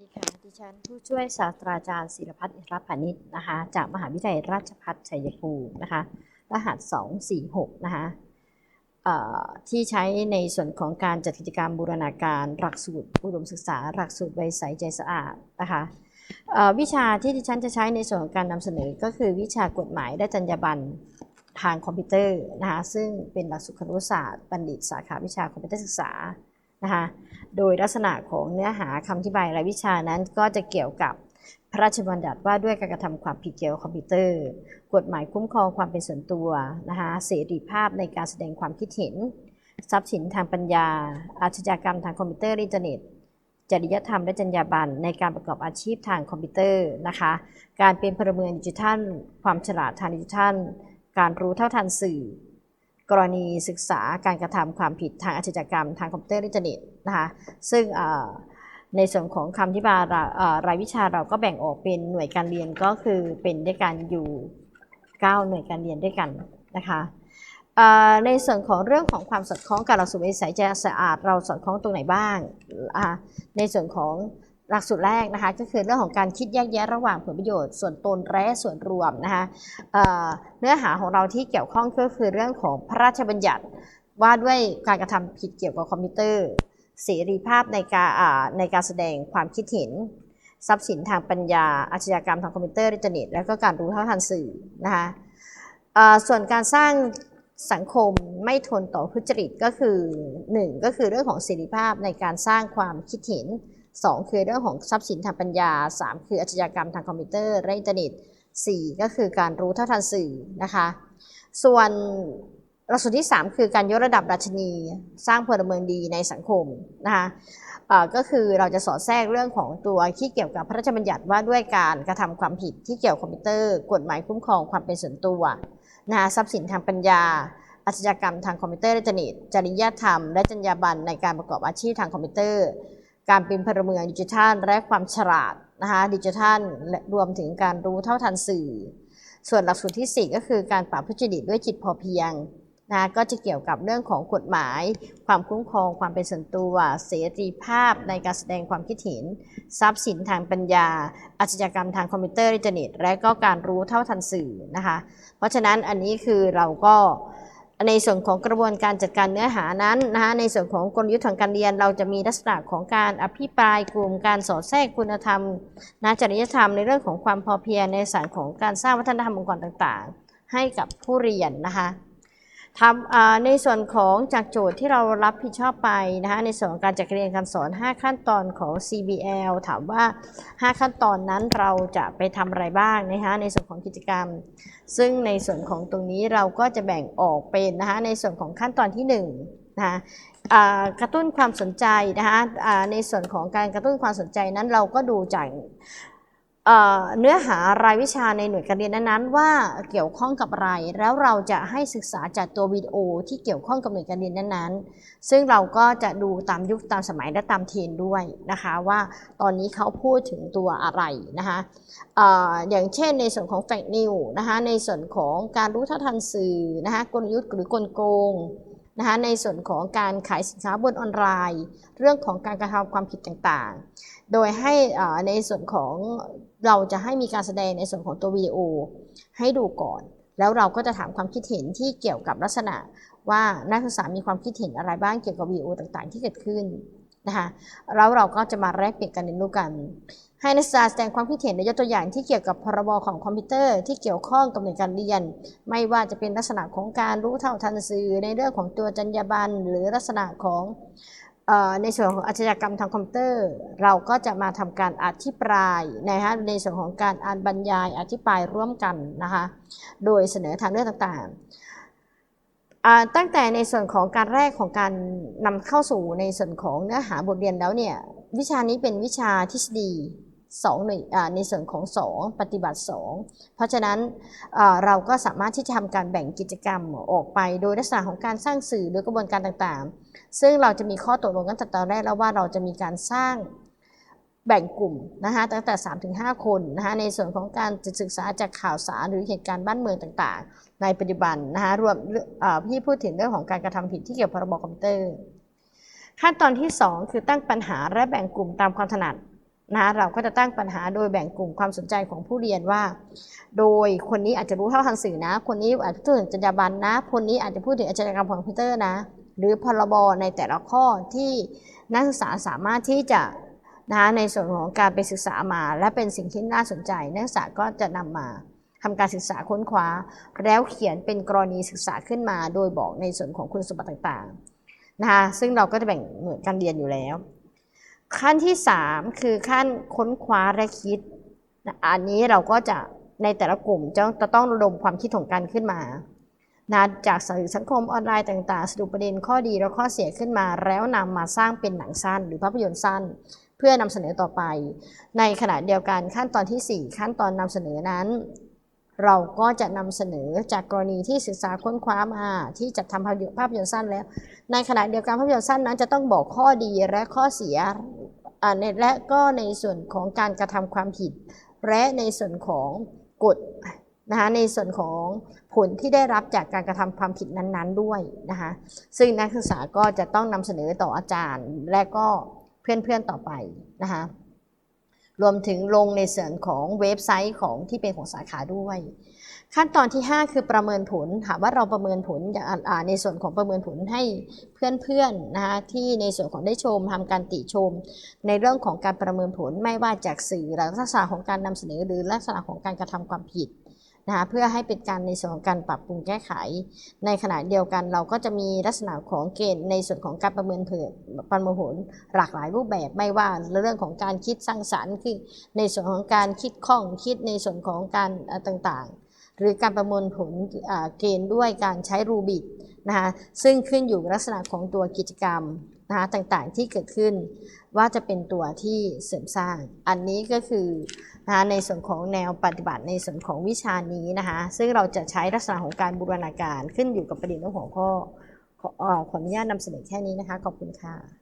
ดีค่ะ ดิฉันผู้ช่วยศาสตราจารย์ศิรพัฒน์อินทรพานิชนะคะ จากมหาวิทยาลัยราชภัฏชัยภูมินะคะ รหัส 246 นะคะที่ใช้ในส่วนของการจัดกิจกรรมบูรณาการหลักสูตรอุดมศึกษา หลักสูตรใบใสใจสะอาดนะคะวิชาที่ดิฉันจะใช้ในส่วนของการนำเสนอก็คือวิชากฎหมายและจรรยาบรรณทางคอมพิวเตอร์นะคะซึ่งเป็นหลักสูตรครุศาสตร์บัณฑิตสาขาวิชาคอมพิวเตอร์ศึกษา นะคะโดยลักษณะของเนื้อหาคำอธิบายรายวิชานั้นก็จะเกี่ยวกับพระราชบัญญัติว่าด้วยการกระทำความผิดเกี่ยวกับคอมพิวเตอร์ กฎหมายคุ้มครองความเป็นส่วนตัวนะคะเสรีภาพในการแสดงความคิดเห็น ทรัพย์สินทางปัญญา อาชญากรรมทางคอมพิวเตอร์อินเทอร์เน็ต จริยธรรมและจรรยาบรรณในการประกอบอาชีพทางคอมพิวเตอร์นะคะ การเป็นพลเมืองดิจิทัล ความฉลาดทางดิจิทัล การรู้เท่าทันสื่อ กรณีศึกษาการกระทำความผิดทางอาชญากรรม ทางคอมพิวเตอร์อินเทอร์เน็ตนะคะซึ่งในส่วนของคำที่บารารายวิชาเราก็แบ่งออกเป็นหน่วยการเรียนก็คือเป็นด้วยกันอยู่ 9 หน่วยการเรียนด้วยกันนะคะในส่วนของเรื่องของความสอดคล้องกับหลักสูตรวิสัยใจสะอาด เราสอดคล้องตรงไหนบ้าง ในส่วนของ หลักสูตรแรกนะคะก็คือเรื่องของการคิดแยกแยะระหว่างผลประโยชน์ส่วนตนและส่วนรวมนะคะเเนื้อหาของเราที่เกี่ยวข้องก็คือเรื่องของพระราชบัญญัติว่าด้วยการกระทำผิดเกี่ยวกับคอมพิวเตอร์เสรีภาพในการในการแสดงความคิดเห็น ทรัพย์สินทางปัญญา อาชญากรรมทางคอมพิวเตอร์อินเทอร์เน็ตและก็การรู้เท่าทันสื่อนะคะส่วนการสร้างสังคมไม่ทนต่อทุจริตก็คือ 1 ก็คือเรื่องของเสรีภาพในการสร้างความคิดเห็น 2 คือเรื่องของทรัพย์สินทางปัญญา 3 คืออาชญากรรมทางคอมพิวเตอร์และอินเทอร์เน็ต 4 ก็คือการรู้เท่าทันสื่อนะคะ ส่วนหลักสูตรที่ 3 คือการยกระดับราชนี สร้างพลเมืองดีในสังคมนะคะก็คือเราจะสอดแทรกเรื่องของตัวที่เกี่ยวกับพระราชบัญญัติว่าด้วยการกระทำความผิดที่เกี่ยวคอมพิวเตอร์ กฎหมายคุ้มครองความเป็นส่วนตัวนะคะทรัพย์สินทางปัญญา อาชญากรรมทางคอมพิวเตอร์และอินเทอร์เน็ตจริยธรรม และจรรยาบรรณในการประกอบอาชีพทางคอมพิวเตอร์ การเป็นพลเมืองดิจิทัลและความฉลาดนะคะดิจิทัลรวมถึงการรู้เท่าทันสื่อ ส่วนหลักสูตรที่ 4 ก็คือการปราบทุจริตด้วยจิตพอเพียงนะก็จะเกี่ยวกับเรื่องของกฎหมาย ความคุ้มครอง ความเป็นส่วนตัว เสรีภาพในการแสดงความคิดเห็น ทรัพย์สินทางปัญญา อาชญากรรมทางคอมพิวเตอร์อินเทอร์เน็ต และก็การรู้เท่าทันสื่อนะคะ เพราะฉะนั้นอันนี้คือเราก็ ในส่วนของกระบวนการจัดการเนื้อหานั้นนะคะในส่วนของกลยุทธ์ทางการเรียน เราจะมีลักษณะของการอภิปรายกลุ่มการสอดแทรกคุณธรรมนะจริยธรรมในเรื่องของความพอเพียงในสารของการสร้างวัฒนธรรมองค์กรต่างๆ ให้กับผู้เรียนนะคะ ทำในส่วนของจากโจทย์ที่เรารับผิดชอบไปนะคะในส่วนของการจัดเรียนการสอน 5 ขั้นตอนของ CBL ถามว่า 5 ขั้นตอนนั้นเราจะไปทำอะไรบ้างนะคะในส่วนของกิจกรรม ซึ่งในส่วนของตรงนี้เราก็จะแบ่งออกเป็นนะคะในส่วนของขั้นตอนที่1นะคะกระตุ้นความสนใจนะคะในส่วนของการกระตุ้นความสนใจนั้นเราก็ดูจาก เนื้อหารายวิชาในหน่วยการเรียนนั้นๆ ว่าเกี่ยวข้องกับอะไร แล้วเราจะให้ศึกษาจากตัววิดีโอที่เกี่ยวข้องกับหน่วยการเรียนนั้นๆ ซึ่งเราก็จะดูตามยุคตามสมัยและตามเทรนด์ด้วยนะคะว่าตอนนี้เขาพูดถึงตัวอะไรนะคะออย่างเช่นในส่วนของแฟกนิวนะคะในส่วนของการรู้ท่าทันสื่อนะคะกลยุทธ์หรือกลโกง นะคะในส่วนของการขายสินค้าบนออนไลน์ เรื่องของการกระทำความผิดต่างๆ โดยให้อ่าในส่วนของเราจะให้มีการแสดงในส่วนของตัววิดีโอให้ดูก่อน แล้วเราก็จะถามความคิดเห็นที่เกี่ยวกับลักษณะว่านักศึกษามีความคิดเห็นอะไรบ้างเกี่ยวกับวิดีโอต่างๆ ที่เกิดขึ้น นะคะแล้วเราก็จะมาแลกเปลี่ยนกันเรียนรู้กันให้นักศึกษาแสดงความคิดเห็นในยกตัวอย่างที่เกี่ยวกับพรบของคอมพิวเตอร์ที่เกี่ยวข้องกับหน่วยการเรียน ไม่ว่าจะเป็นลักษณะของการรู้เท่าทันสื่อในเรื่องของตัวจรรยาบรรณหรือลักษณะของในส่วนของอาชญากรรมทางคอมพิวเตอร์ เราก็จะมาทำการอธิปรายนะคะในส่วนของการอ่านบรรยายอธิบายร่วมกันนะคะโดยเสนอทางเลือกต่างๆ ตั้งแต่ในส่วนของการแรกของการนำเข้าสู่ในส่วนของเนื้อหาบทเรียนแล้วเนี่ยวิชานี้เป็นวิชาทฤษฎีสองในอ่าในส่วนของ 2 ปฏิบัติ 2 เพราะฉะนั้นเราก็สามารถที่จะทำการแบ่งกิจกรรมออกไปโดยลักษณะของการสร้างสื่อหรือกระบวนการต่างๆ ซึ่งเราจะมีข้อตกลงกันแต่ตอนแรกแล้วว่าเราจะมีการสร้าง แบ่งกลุ่มนะคะตั้งแต่ 3-5 คนนะคะในส่วนของการศึกษาจากข่าวสารหรือเหตุการณ์บ้านเมืองต่างๆ ในปัจจุบันนะคะรวมพี่พูดถึงเรื่องของการกระทำผิดที่เกี่ยวกับพรบคอมพิวเตอร์ ขั้นตอนที่ 2 คือตั้งปัญหาและแบ่งกลุ่มตามความถนัดนะเราก็จะตั้งปัญหาโดยแบ่งกลุ่มความสนใจของผู้เรียนว่า โดยคนนี้อาจจะรู้เท่าทันสื่อนะ คนนี้อาจจะพูดถึงจรรยาบรรณนะ คนนี้อาจจะพูดถึงอาชญากรรมของคอมพิวเตอร์นะ หรือพรบในแต่ละข้อที่นักศึกษาสามารถที่จะ นะคะในส่วนของการไปศึกษามา และเป็นสิ่งที่น่าสนใจ นักศึกษาก็จะนำมาทำการศึกษาค้นคว้า แล้วเขียนเป็นกรณีศึกษาขึ้นมา โดยบอกในส่วนของคุณสมบัติต่างๆนะคะซึ่งเราก็จะแบ่งหน่วยการเรียนอยู่แล้ว ขั้นที่ 3 คือขั้นค้นคว้าและคิดนะอันนี้เราก็จะในแต่ละกลุ่มจะต้องระดมความคิดของกันขึ้นมานะจากสื่อสังคมออนไลน์ต่างๆ สรุปประเด็นข้อดีและข้อเสียขึ้นมา แล้วนำมาสร้างเป็นหนังสั้น หรือภาพยนตร์สั้น เพื่อนำเสนอต่อไป ในขณะเดียวกันขั้นตอนทีสี่ 4 ขั้นตอนนำเสนอนั้น เราก็จะนำเสนอจากกรณีที่ศึกษาค้นคว้ามาที่จะทำภาพยนตร์สั้นแล้ว ในขณะเดียวกันภาพยนตร์สั้นนั้นจะต้องบอกข้อดีและข้อเสียและก็ในส่วนของการกระทำความผิด และในส่วนของกฎนะคะในส่วนของผลที่ได้รับจากการกระทำความผิดนั้นๆด้วยนะคะซึ่งนักศึกษาก็จะต้องนำเสนอต่ออาจารย์ และก็ พื่อนๆต่อไปนะคะรวมถึงลงในส่วนของเว็บไซต์ของที่เป็นของสาขาด้วย ขั้นตอนที่ 5 คือประเมินผลถามว่าเราประเมินผลในส่วนของประเมินผลให้เพื่อนๆนะคะที่ในส่วนของได้ชมทำการติชม ในเรื่องของการประเมินผลไม่ว่าจากสื่อหรือลักษณะของการนำเสนอหรือลักษณะของการกระทำความผิด นะคะเพื่อให้เป็นการในส่วนของการปรับปรุงแก้ไข ในขณะเดียวกันเราก็จะมีลักษณะของเกณฑ์ในส่วนของการประเมินผลประเมินผลหลากหลายรูปแบบไม่ว่าเรื่องของการคิดสร้างสรรค์คือในส่วนของการคิดข้องคิดในส่วนของการต่างๆ หรือการประเมินผลเกณฑ์ด้วยการใช้รูบิกนะคะซึ่งขึ้นอยู่ลักษณะของตัวกิจกรรม นะคะต่างๆที่เกิดขึ้นว่าจะเป็นตัวที่เสริมสร้าง อันนี้ก็คือนะคะในส่วนของแนวปฏิบัติในส่วนของวิชานี้นะคะซึ่งเราจะใช้ลักษณะของการบูรณาการขึ้นอยู่กับประเด็นและหัวข้อขอเอ่อขออนุญาตนำเสนอแค่นี้นะคะ ขอบคุณค่ะ